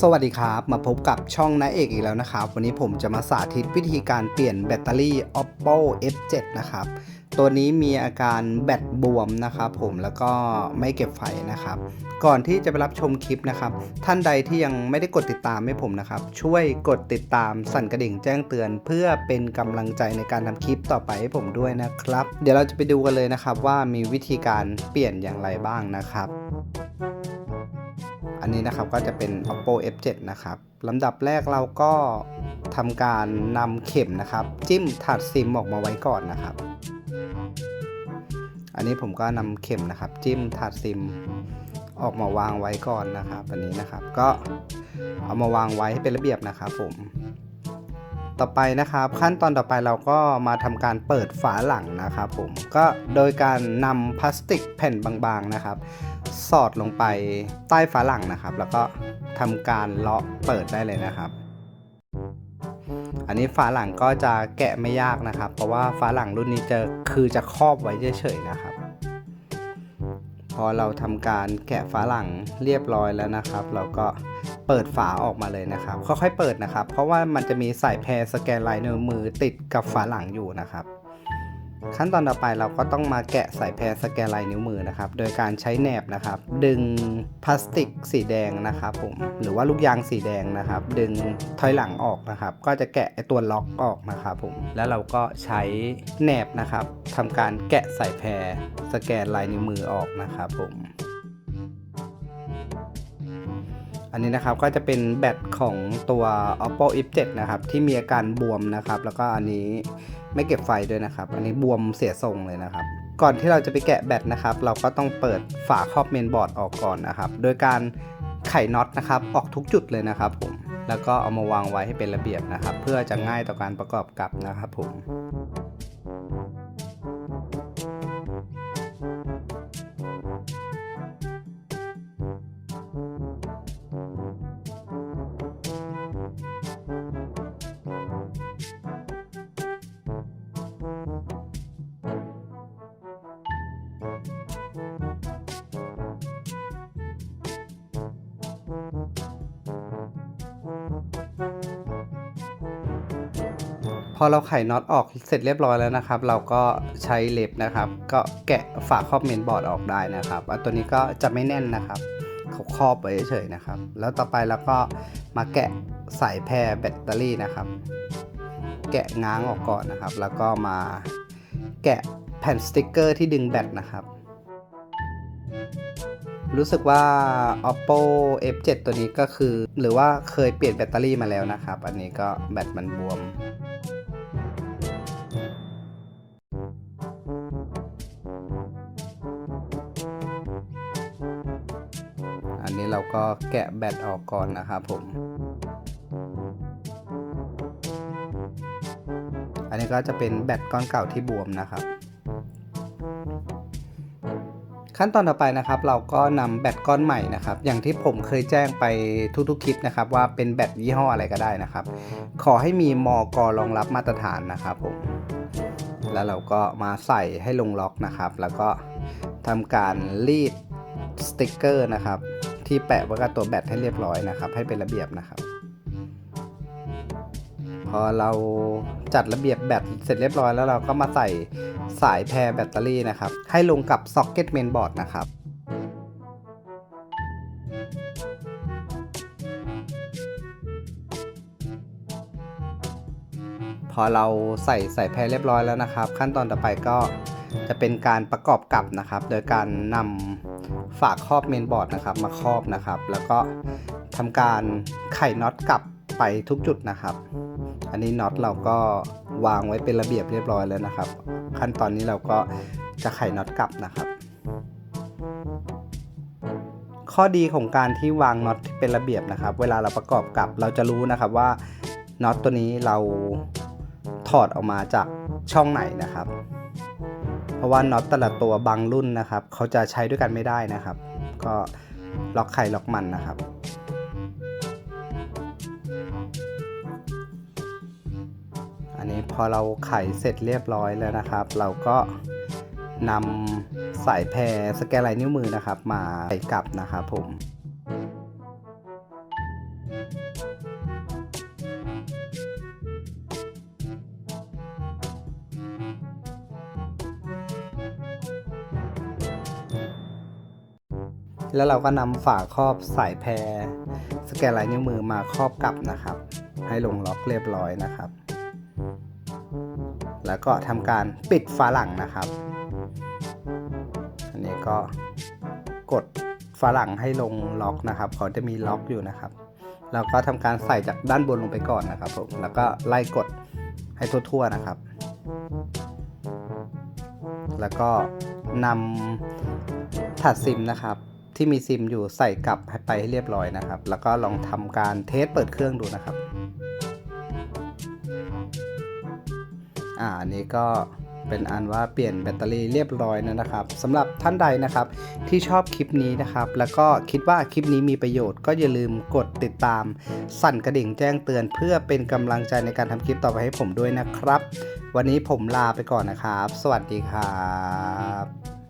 สวัสดีครับ มาพบกับช่องนาเอกอีกแล้วนะครับ วันนี้ผมจะมาสาธิตวิธีการเปลี่ยนแบตเตอรี่ oppo f7 นะครับ ตัวนี้มีอาการแบตบวมนะครับผมแล้วก็ไม่เก็บไฟนะครับ ก่อนที่จะไปรับชมคลิปนะครับ ท่านใดที่ยังไม่ได้กดติดตามให้ผมนะครับ ช่วยกดติดตามสั่นกระดิ่งแจ้งเตือน เพื่อเป็นกำลังใจในการทำคลิปต่อไปให้ผมด้วยนะครับ เดี๋ยวเราจะไปดูกันเลยนะครับว่ามีวิธีการเปลี่ยนอย่างไรบ้างนะครับ อันนี้นะครับก็จะเป็น oppo f7 นะครับลำดับแรกเราก็ทำการนำเข็มนะครับ จิ้มถาดซิมออกมาไว้ก่อนนะครับ อันนี้ผมก็นำเข็มนะครับ จิ้มถาดซิมออกมาวางไว้ก่อนนะครับอันนี้นะครับก็เอามาวางไว้ให้เป็นระเบียบนะครับผมต่อไปนะครับ ขั้นตอนต่อไปเราก็มาทำการเปิดฝาหลังนะครับผมก็โดยการนำพลาสติกแผ่นบางๆนะครับ สอดลงไปใต้ฝาหลังนะครับ แล้วก็ทำการเลาะเปิดได้เลยนะครับ อันนี้ฝาหลังก็จะแกะไม่ยากนะครับ เพราะว่าฝาหลังรุ่นนี้จะคือจะครอบไว้เฉยๆนะครับ พอเราทำการแกะฝาหลังเรียบร้อยแล้วนะครับ เราก็เปิดฝาออกมาเลยนะครับ ค่อยๆเปิดนะครับ เพราะว่ามันจะมีสายแพรสแกนลายนิ้วมือติดกับฝาหลังอยู่นะครับ ขั้นตอนต่อไปเราก็ต้องมาแกะสายแพรสแกนลายนิ้วมือนะครับ โดยการใช้แหนบนะครับ ดึงพลาสติกสีแดงนะครับผมหรือว่าลูกยางสีแดงนะครับ ดึงถอยหลังออกนะครับ ก็จะแกะไอตัวล็อกออกนะครับผมแล้วเราก็ใช้แหนบนะครับทำการแกะสายแพรสแกนลายนิ้วมือออกนะครับผม อันนี้นะครับก็จะเป็นแบตของตัว oppo f7 นะครับที่มีอาการบวมนะครับ แล้วก็อันนี้ไม่เก็บไฟด้วยนะครับ อันนี้บวมเสียทรงเลยนะครับ ก่อนที่เราจะไปแกะแบตนะครับ เราก็ต้องเปิดฝาครอบเมนบอร์ดออกก่อนนะครับ โดยการไขน็อตนะครับออกทุกจุดเลยนะครับผมแล้วก็เอามาวางไว้ให้เป็นระเบียบนะครับ เพื่อจะง่ายต่อการประกอบกับนะครับผม อเราไขน็อตออกเสร็จเรียบร้อยแล้วนะครับ เราก็ใช้เล็บนะครับ ก็แกะฝาครอบเมนบอร์ดออกได้นะครับอันตัวนี้ก็จะไม่แน่นนะครับเขาครอบไว้เฉยๆนะครับ แล้วต่อไปเราก็มาแกะสายแพรแบตเตอรี่นะครับ แกะง้างออกก่อนนะครับ แล้วก็มาแกะแผ่นสติกเกอร์ที่ดึงแบตนะครับรู้สึกว่า oppo f7 ตัวนี้ก็คือ หรือว่าเคยเปลี่ยนแบตเตอรี่มาแล้วนะครับ อันนี้ก็แบตมันบวม นนี้เราก็แกะแบตออกก่อนนะครับผม อันนี้ก็จะเป็นแบตก้อนเก่าที่บวมนะครับ ขั้นตอนต่อไปนะครับ เราก็นำแบตก้อนใหม่นะครับ อย่างที่ผมเคยแจ้งไปทุกๆคลิปนะครับ ว่าเป็นแบตยี่ห้ออะไรก็ได้นะครับ ขอให้มีมอกรองรับมาตรฐานนะครับผมแล้วเราก็มาใส่ให้ลงล็อกนะครับ แล้วก็ทำการรีดสติกเกอร์นะครับ ที่แปะไว้กับตัวแบตให้เรียบร้อยนะครับ ให้เป็นระเบียบนะครับ พอเราจัดระเบียบแบตเสร็จเรียบร้อยแล้วเราก็มาใส่สายแพรแบตเตอรี่นะครับ ให้ลงกับซ็อกเก็ตเมนบอร์ดนะครับพอเราใส่สายแพรเรียบร้อยแล้วนะครับ ขั้นตอนต่อไปก็จะเป็นการประกอบกับนะครับ โดยการนำ ฝาครอบเมนบอร์ดนะครับ มาครอบนะครับ แล้วก็ทำการไขน็อตกลับไปทุกจุดนะครับ อันนี้น็อตเราก็วางไว้เป็นระเบียบเรียบร้อยแล้วนะครับ ขั้นตอนนี้เราก็จะไขน็อตกลับนะครับ ข้อดีของการที่วางน็อตที่เป็นระเบียบนะครับ เวลาเราประกอบกับเราจะรู้นะครับว่าน็อตตัวนี้เราถอดออกมาจากช่องไหนนะครับ ราะว่าน็อตแต่ละตัวบางรุ่นนะครับเขาจะใช้ด้วยกันไม่ได้นะครับ ก็ล็อกไข่ล็อกมันนะครับอันนี้พอเราไขเสร็จเรียบร้อยแล้วนะครับ เราก็นำสายแพรสแกนลายนิ้วมือนะครับ มาใส่กลับนะครับผม แล้วเราก็นำฝาครอบสายแพร สแกนลายนิ้วมือมาครอบกลับนะครับ ให้ลงล็อกเรียบร้อยนะครับ แล้วก็ทำการปิดฝาหลังนะครับ อันนี้ก็กดฝาหลังให้ลงล็อกนะครับ เขาจะมีล็อกอยู่นะครับแล้วก็ทำการใส่จากด้านบนลงไปก่อนนะครับผมแล้วก็ไล่กดให้ทั่วๆนะครับ แล้วก็นำถาดซิมนะครับ ที่มีซิมอยู่ใส่กลับไปให้เรียบร้อยนะครับ แล้วก็ลองทำการเทสเปิดเครื่องดูนะครับ อ่าอันนี้ก็เป็นอันว่าเปลี่ยนแบตเตอรี่เรียบร้อยแล้วนะครับสำหรับท่านใดนะครับที่ชอบคลิปนี้นะครับ แล้วก็คิดว่าคลิปนี้มีประโยชน์ก็อย่าลืมกดติดตาม สั่นกระดิ่งแจ้งเตือน เพื่อเป็นกำลังใจในการทำคลิปต่อไปให้ผมด้วยนะครับ วันนี้ผมลาไปก่อนนะครับ สวัสดีครับ